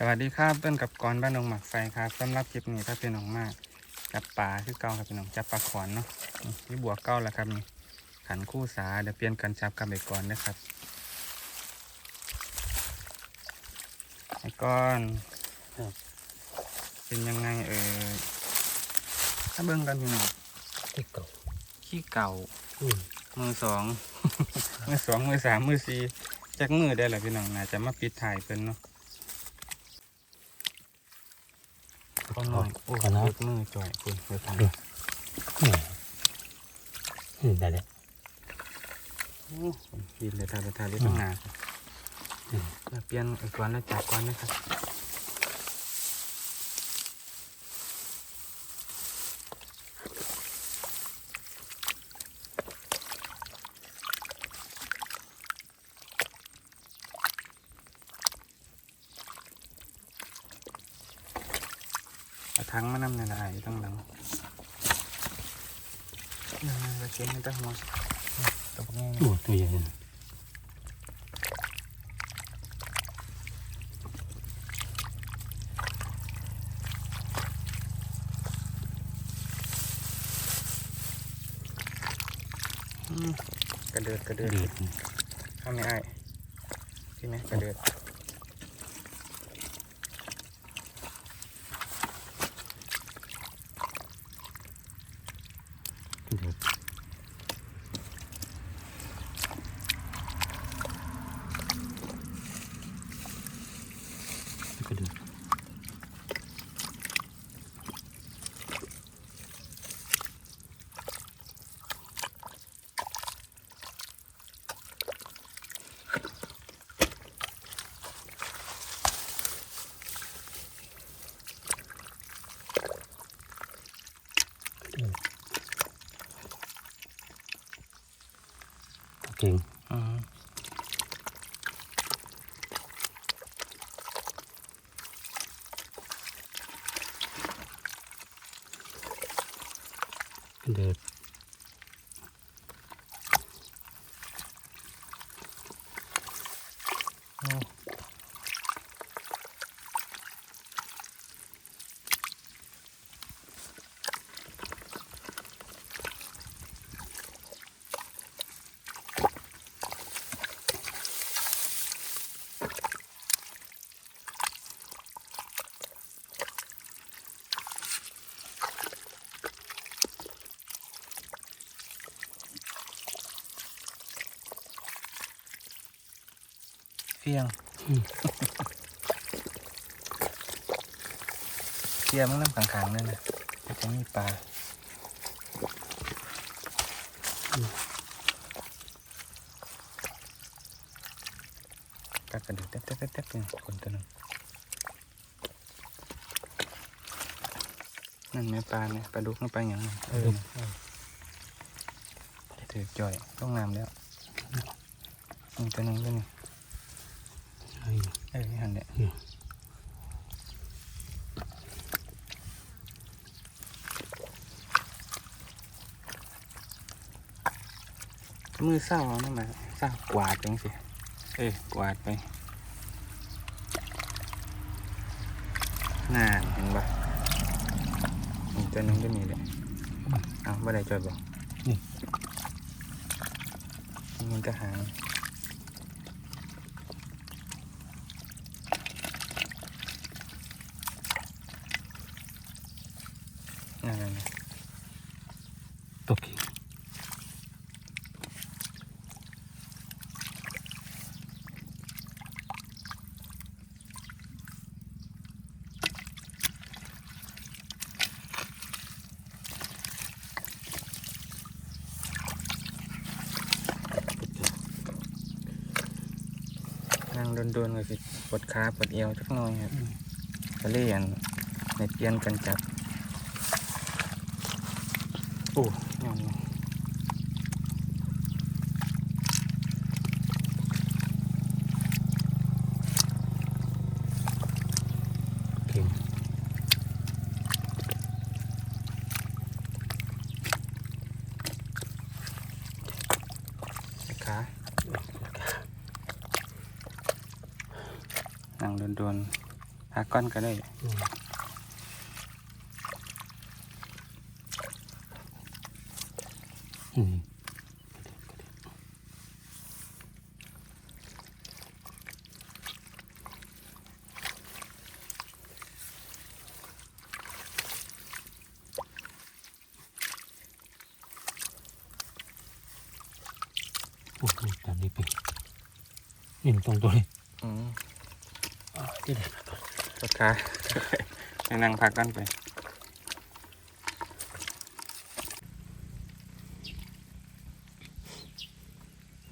สวัสดีครับต้นกับกรบ้านหนองหมักไฟครับสำหรับคลิปนี้ถ้าเป็นหนองมากจับปลาคือเก่าครับเป็นหนองจับปลาขอนเนาะนี่นี่บัวเก้าแล้วครับนี่ขันคู่สาเดี๋ยวเปลี่ยนกันจับกับไปก่อนนะครับไอ้ก้อนเป็นยังไงเออถ้าเบิ่งกันพี่น้องที่เก่าขี้เก่าอืมมือสองมือสองมือสามมือสี่จากมือได้แหละพี่น้องน่าจะมาปิดถ่ายเพิ่นเนาะ ก็น้อยโอ้ยนะเล็กมือจ่อยคุณเดี๋ยวทำได้เลยโอ้ดินเลยทาไปทาได้ตั้งนานเปลี่ยนไอ้ก้อนแล้วจากก้อนนะครับเอาทั้งมานำในละไอ้ตั้งหลังนี่ๆ เราเก็บไม่ต้องหัวตัวพวกนี้โอ้ตัวใหญ่นะอืมกระเดิดกระเดิดเดือดข้าไม่ไอ้ายใช่ไหมกระเดิด เดือดก็เดือด เก่ง อืม เดือด โอ้ เฟียงอืมเฟียมันน้ำขังๆนั่นนะมันจะมีปลากัดกระดูกเต๊ะเต๊ะเต๊ะเต๊ะเป็นคนตัวหนึงนั่นแม่ปลาเนี่ยปลาดุกมันไปอย่างนั้นเออถือจ่อยต้องน้ำแล้วนี่ตัวหนึงตัวนี้ไอ้ เออนี่หันเนี่ยอืมมือเศร้าเอานั่นมาเศร้ากวาดจังสิเอ้ยกวาดไปน่าเห็นปะอีกตัวหนึงก็มีเลยเอาไม่ได้จอยบอกนี่มันก็หาง นั่นๆตัวเก่งนั่งโดนๆก็สิปวดขาปวดเอวจักหน่อยครับก็เลยอันในเปลี่ยนกันจับ โอ้ยอมเลยเก่งขานั่งโดนๆาก้อนก็ได้ โอ้โหตอนนี้เป็นเห็นตรงตัวเลยอืมอ่าที่ไหนปากกาให้นั่งพักกันไป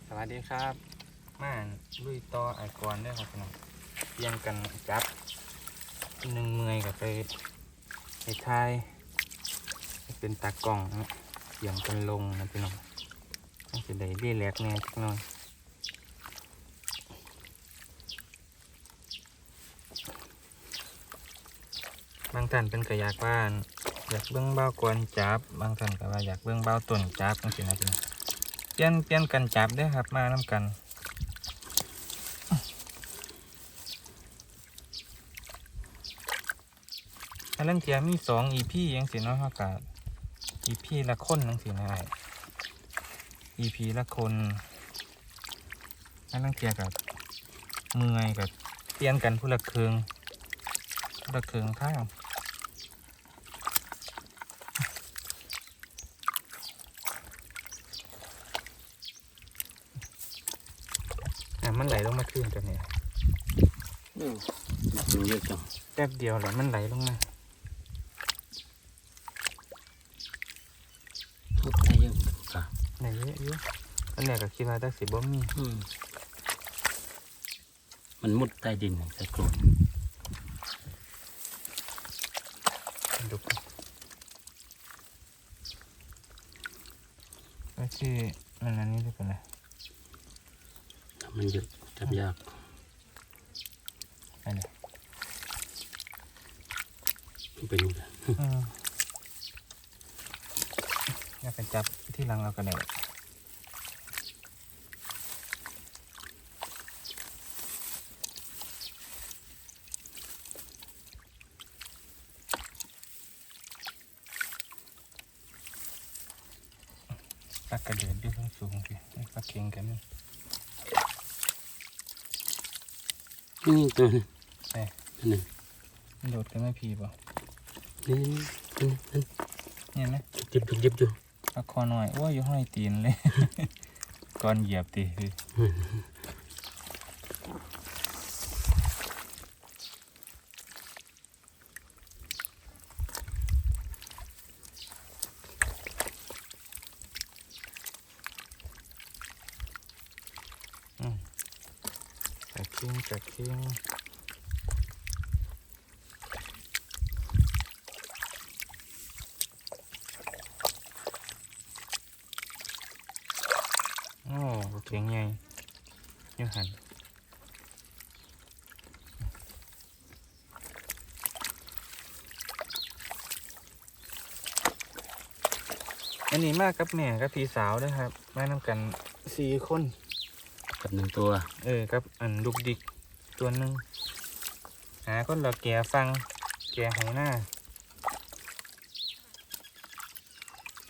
สวัสดีครับมาลุยต่อไอคอนด้วยครับพี่น้องเยี่ยงกันจับหนึ่งเมื่อยกับไปไปทายให้เป็นตากล้องนะเยี่ยงกันลงนะพี่น้องต้อง จะได้รีแลกแน่จักหน่อยบางท่านเป็นกระยากบ้านอยากเบื้องเบ้ากวนจับบางท่านก็ว่าอยากเบื้องเบ้าต้นจับจังซี่นะพี่น้องเปลี่ยนเปลี่ยนกันจับเด้ครับมาน้ำกันอันนั้นเทียมีสองอีพี่ยังสิเนาะเฮากะอีพี่ละคนยังสินะอี พีละคนอันนั้นเทียกับเมื่อยกับเปลี่ยนกันผู้ละครึ่งผู้ละครึ่งข้างอะมันไหลลงมาคืนกันเนี่ยอืมมันเยอะจังแป๊บเดียวแหละมันไหลลงมา ทุกได้เยอะค่ะ ไหนเย อะอยู่อันเนี้ยก็คิดว่าได้สิบ่มีอืมมันมุดใต้ดินใต้โคลนดูก่อนก็ชื่อมันอันนี้ดูก่อนนะถ้ามันเยอะจับยากอันนี้มันเป็นอย่างนี้อืมอยากไปจับที่หลังเราก็ได้ กระเดือดอยู่ข้างสูงสิปลาเค็งกันนี่นี่ตัวนึงใช่อันนึงมันโดดกันไม่พีเปล่านี่นี่นี่เนี่ยไหมจิบจิบจิบอยู่ปลาคอหน่อยโอ้ยอยู่ห้อยตีนเลย ก่อนเหยียบตี คิงจัดทิ้งโอ้เก่งใหญ่ยังหันอันนี้มากกับแม่กับพี่สาวด้วยครับ มานำกันสี่คน กับหนึ่งตัว เออครับอันลูกดิกตัวหนึ่งหาคนเราแก่ฟัง แก่ให้หน้า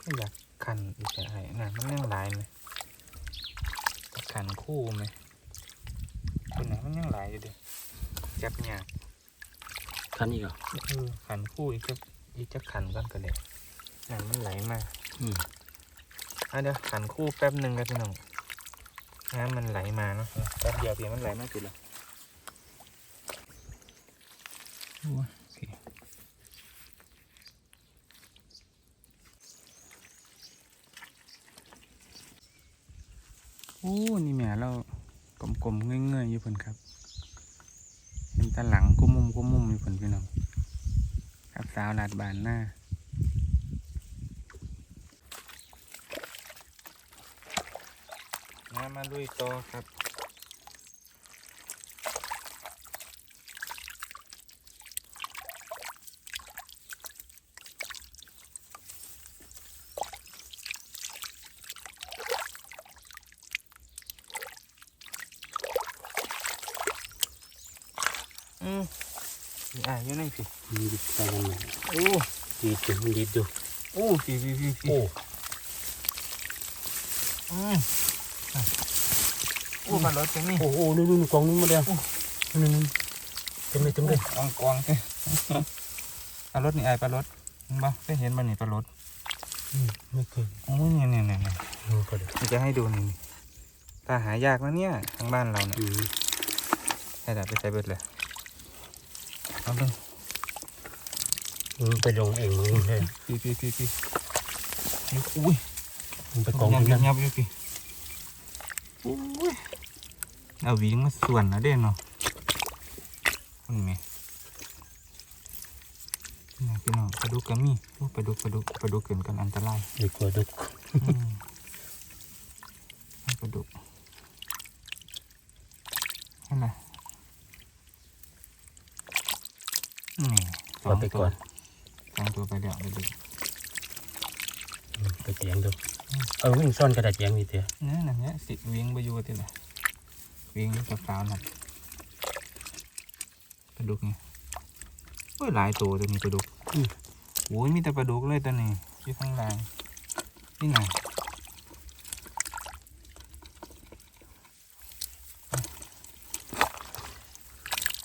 ก็อยากขันอีกแต่ไอ้น่ะมันยังหลายไหมขันคู่ไหมตัวไหนมันยังหลายอยู่เดิจับยากคันนี้ก็เออขันคู่อีกจะอีกจะขันก่อนก็ได้น่ะมันไหลมา อืมอะเดี๋ยวขันคู่แป๊บหนึ่งครับพี่น้อง น้ำมันไหลมาเนาะแป๊บเดียวเพียงมันไหลมาสิละโอ้ยโอ้นี่แม่เรากลมๆเงื่อยๆอยู่เพิ่นครับเป็นตาหลังกุ้มมุมกุ้มมุมอยู่เพิ่นพี่น้องครับสาวลาดบานหน้า มามาลุยต่อครับอืมมีอะอยู่ในสิมีดิบใส่กันมาโอ้ดีจุดดีดูโอ้พี่พี่พี่พี่โอ้อืมอะ โอ้ปลารถจะมีโอ้โอ้นู่นนู่นกองนู้นมาเดียวนู่นนู่นเต็มเลยเต็มเลยกองกองเอ้ยปลารถนี่ไอ้ปลารถเห็นบ่ได้เห็นมันนี่ปลารถอืมไม่เคยโอ้ยเนี่ยเนี่ยเนี่ยเนี่ยดูก็ได้เดี๋ยวจะให้ดูนี่ตาหายากนะเนี่ยทางบ้านเราเนี่ยอืมให้ดับไปใส่เบิดเลยเอาเบิ่งอืมไปลงเองมึงเลยพี่พี่พี่พี่อุ้ยมึงไปกองยัที่นั่นยับอยู่พี่อุ้ย เอาหวีมาส่วนนะเด่นเนาะนี่ไหมนี่พี่น้องปลาดุกก็มีโอ้ปลาดุกปลาดุกปลาดุกเกินกันอันตรายดีกว่าดุกอืมปลาดุกนั่นแหละนี่สอเอางไปตัก่วอนสองตัวไปเดี๋ยวไปดู อืมไปเจียงดูเอาวิ่งซ่อนกระดาษเจียงมีเถอะนี่นั่นเนี่ยสิเวียงไปอยู่ที่ไหนเวียงอยู่กับฟ้าวน่ะปลาดุกนี่โอ้ยหลายตัวตัวนี้ปลาดุกโอ้ยมีแต่ปลาดุกเลยตัวนี้ที่ข้างล่างนี่ไง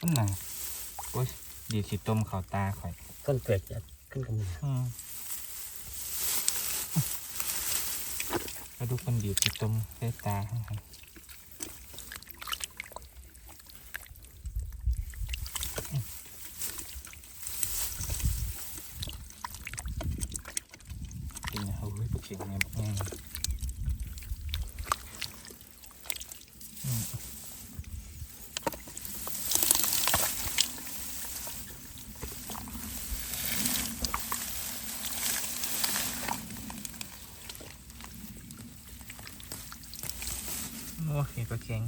นั่นไงโอ้ยดีดสิต้มเข่าตาข่อยต้นแปลกจัดขึ้นกับมึงอื มปลาดุกมันดีดสิต้มใส่ตาครับๆ จริงนะเฮ้ยปลาเข็งเนี่ยบอกง่ายนะอืมโอ้ยปลาเข็ง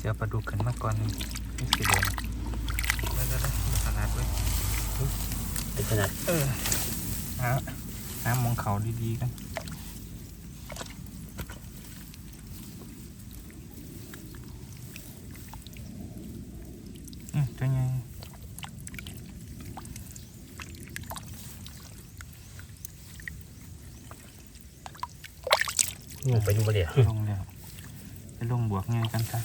เราจะเอาปลาดุกขึ้นมาก่อนนี่นี่สิเดินแล้วก็ได้ขนาดเว้ยไปขนาด เออหาน้ำมองเขาดีๆกันอืมตัวใหญ่งูไปดูมาเดียวลงแล้วไปลงบวกไงกันซะ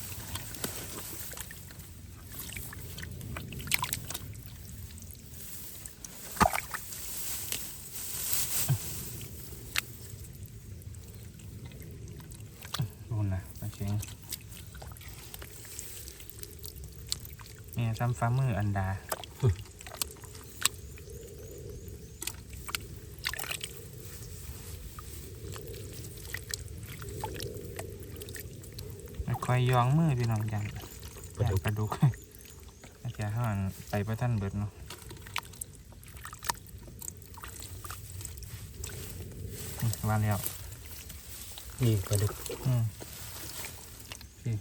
ดูนะมาเชงเนี่ย ซ้ำฟ้ามืออันดาคอยยองมือพี่น้องจังปลาดุกปลาดุกอาจารย์เขาอ่านไปพระท่านเบิดเนาะอืมว่าแล้วนี่ปลาดุกอืมพี่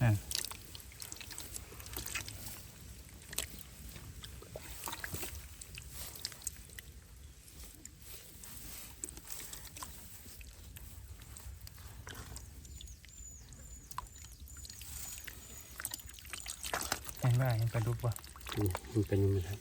นั่นเห็น ว่าเห็นปลาดุกป่ะอืมมันเป็นยังไงครับ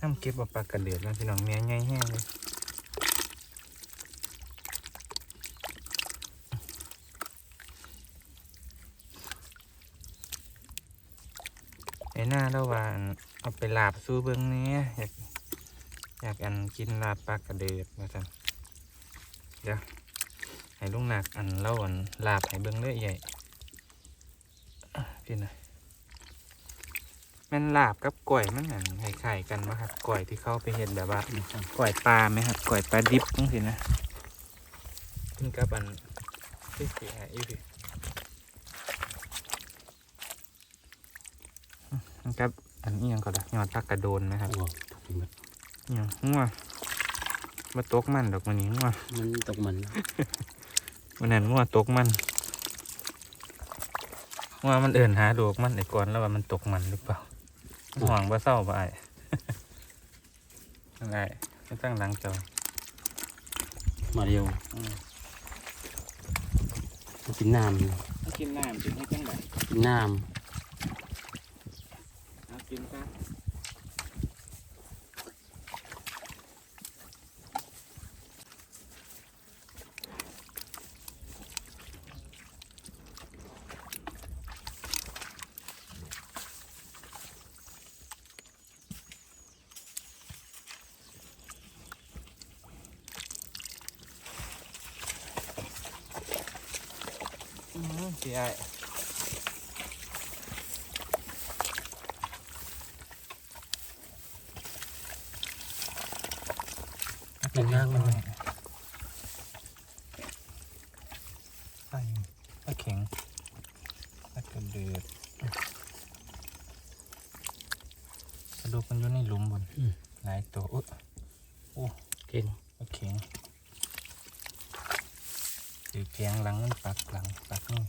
ห้ามเก็บเอาปลากระเดือดนะพี่น้องเมียใหญ่แห้งเลยไอ้หน้า แล้วว่าอั่นเอาไปลาบสู้เบิ้งนี้อยากอยากอันกินลาบปลากระเดือดมาสั่นเดี๋ยวให้ลุงหนักอันเล่าอันลาบให้เบิ้งเด้อใหญ่พี่นะแม่นลาบกับก๋วยมันอันคล้ายๆกันวะครับก๋วยที่เข้าไปเห็นแบบว่าก่อยปลาไหมครับก่อยปลาดิบต้องสินะขึ้นกับอันที่สีหายอีพี่ ครับ อันนี้ยังก็ได้ยอดพักกระโดนนะครับว้าวถูกไหมเนี่ยงัวมาตกมันดอกมันนี้งัวมันตกมันมันนั่นงัวตกมันงัวมันเอินหาดอกมันไอ้ก่อนแล้วว่ามันตกมันหรือเปล่าห่วงว่าเศร้าบ่ไอ้อะไรไม่ตั้งหลังจอมาเร็วกินน้ำอยู่กินน้ำกินให้จังไดกินน้เอากินซะ อืมพี่ไอ้ำกินน้ำมัน ใส่ปลาเข็งปลา กระเดือดกระดูกมันอยู่ในหลุมบนหลายตัวอุ๊ยเก่งปลาเข็งถือแกงหลังมันปักหลังปักนี่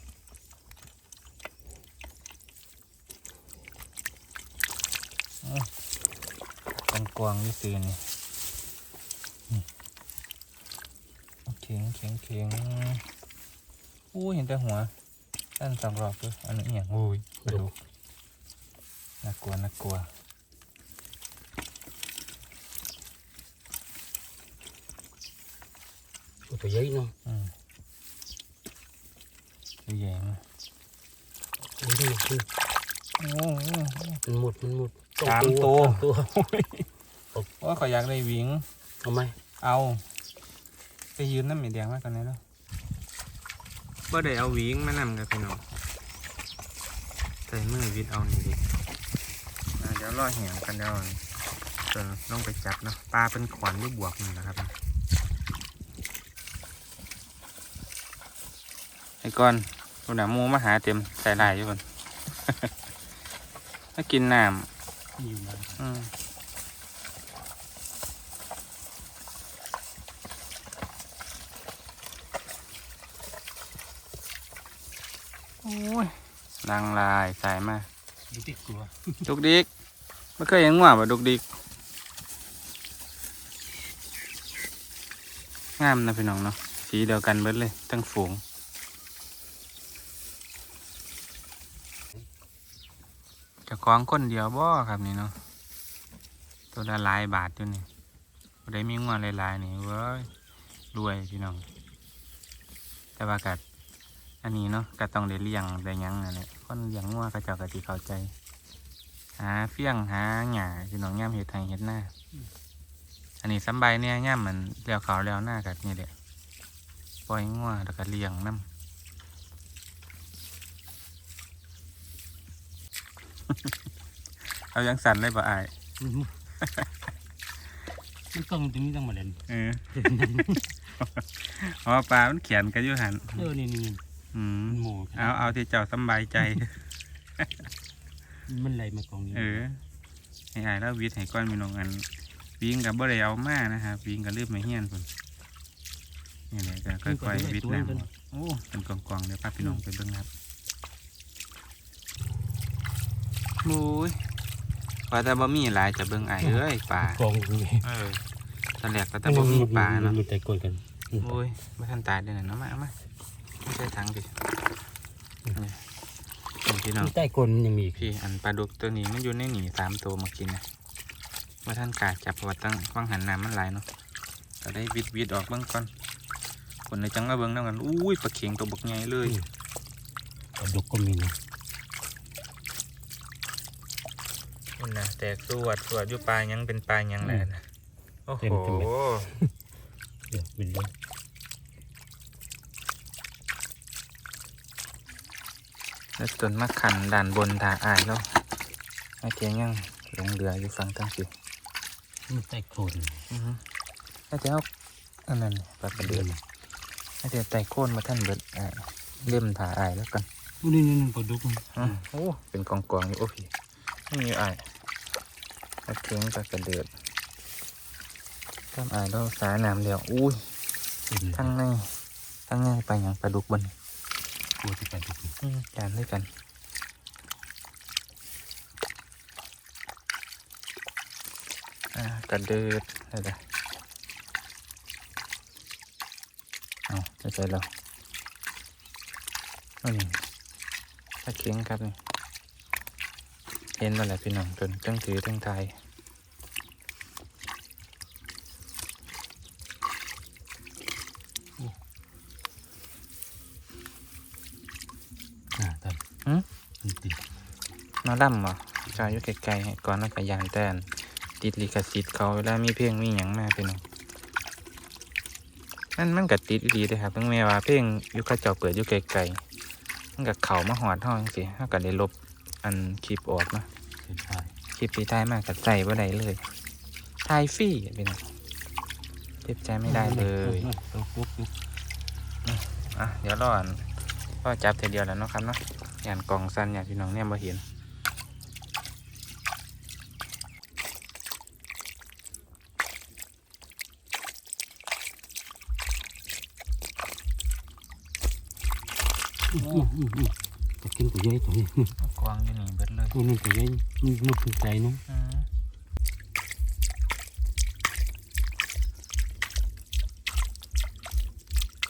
อื้อกันกวางนี่ตื่นนี่นี่เข็งเข็งเข็งอู้เห็นแต่หัว ด้านสองรอบด้วยอันนี้อหย่างโอ้ยกระดูกน่ากลัวน่ากลัวโอ้ตัวใหญ่เนาะอืมดูใหญ่มากดูดิดูโอ้โหมันหมดมันหมดสามตัวสามตัวว่าขอยอยากได้หวิงเอาไหมเอา ไปยืมน้ำหมีแดงมากันเลยแล้ว บ่ได้เอาหวิงมานำกับพี่น้องใส่มือวิดเอานี่ดิอ่าเดี๋ยวรอเหี่ยงกันเดี๋ยวเดี๋ยวลงไปจับเนาะปลาเป็นขวานหรือบวกนี่แหละครับไอ้ก้อนคนหนามูมาหาเต็มใส่ลายอยู่คนถ้ากินน้ำ อยู่มาอืมโอ้ยนางลายสายมาดูติดกลัวดุกดิกไม่เคยเห็นง่วงป่ะดุกดิกงามนะพี่น้องเนาะสีเดียวกันเบิดเลยทั้งฝูงเจะคล้าของคนเดียวบ่ครับนี่เนาะตัวละหลายบาทอยู่นี่บ่ได้มีง่วงหลายๆนี่เว้ยรวยพี่น้อง แต่ว่ากัด อันนี้เนาะก็ต้องได้เลี้ยงได้หยังนั่นแหละคนเลี้ยงง่วงก็เจ้าก็สิเข้าใจ หาเฟี้ยงหาหญ้าพี่น้องย่ามเห็ดไทยเห็ดหน้าอันนี้สำใบายเนี่ยย่ามมันเลี้ยวเขาวเลี้ยวหน้ากัดนี่แหละปล่อยงัวแล้วก็เลี้ยงน้ำเอายังสั่นเลยบ่อายมันหมดมันกล้องตรงนี้ต้องมาเล่นเออเพราะว่าปลา มันเขียนกันอยู่หันเออนี่นี่นี่ อืมมันหมูเอาเอาที่เจ้าสำบายใจ มันไหลมากองนี้เออไอ้อายแล้ววิทย์ให้ก้อนมีน้องอันวิ่งกับบ่ได้เอามานะครับวิ่งกับลืมมาเฮียนพุ่นนี่แหละก็ค่อยๆวิทย์น้ำโอ้เป็นกองๆเดี๋ยวพาพี่น้องไปเบิ่งครับโอ้ยว่าแต่บ่มีหลายจะเบิ่งไอ้ายเอ้ยป่ากองตรงนี้เออตอนแรกก็แต่บ่มีปลาเนาะ มันแต่กดกัน โอ้ยไม่ทันตายเดี๋ยวนะเนาะมาเอามา ไม่ใช่ถังดินี่นี่พี่น้องใต้กลมันยังมีอีกพี่อันปลาดุกตัวนี้มันอยู่ในหนีสามตัวมากินนะว่าท่านกาจับเพราะว่าตั้งฟังหันน้ำมันไหลายเนาะก็ได้วิดวิดออกเบื้องก่อนคนในจังว่าเบื้องนั่งกันอุ้ยปลาเข็งตัวบกใหญ่เลยปลาดุกก็มีนะมันนะแตกสวดสวดอยู่ปลายังเป็นปลายังแหละนะโอ้โหเดี๋ยวเป็นเลย แล้วต้นมะขันด่านบนถาอายแล้วไอ้เทียงยังหลงเรืออยู่ฝั่งตั้งสิมันใต้โคลนอือฮึน่าจะเอาอันนั้นปลากระเดือนน่าจะไต่โค่นมาท่านเบิดอ่าเล่มถาอายแล้วกันนี่นี่นี่ปลาดุกอืมโอ้เป็นกองกองๆอยู่โอ้พี่นี่อยู่อ้ายกระเทียงกับกระเดือดข้ามอ้ายเราสาน้ำเดียวอุ้ยเต็มเลยทั้งในทั้งในไปอย่างปลาดุกบน กลัวจะไปทุกทีอืมจานด้วยกันอ่ากระเดือดอะไรเอาจใส่เราอันนี้ตะเคียงครับนี่เห็นแล้วแหละพี่น้องจนตั้งถือตั้งไทย มาล่ำบ่จอยอยู่ไกลๆก่อนแล้วก็ยานแตนติดลิขสิทธิ์เขาเวลามีเพลงมีหยังมาพี่น้องนั่นมันก็ติดดีเลยครับถึงแม้ว่าเพลงอยู่ข้าเจ้าเปิดอยู่ไกลๆมันก็เข่ามาหอดห้องสิเขาก็ได้ลบอันคลิปออกเนาะเส้นทายคลิปที่ได้มากกับใจว่าได้เลยทายฟรี่พี่น้องเจ็บใจไม่ได้เลยอะเดี๋ยวรอนรอจับเทเดียวแล้วเนาะครับเนาะยานกล่องสั้นอย่างพี่น้องเนี่ยมาเห็น อืมอืมอืม จะกินตัวใหญ่ตัวนี้กวางอยู่นี่เบ็ดเลยนี่ตัวใหญ่มันมันใจเนาะอืม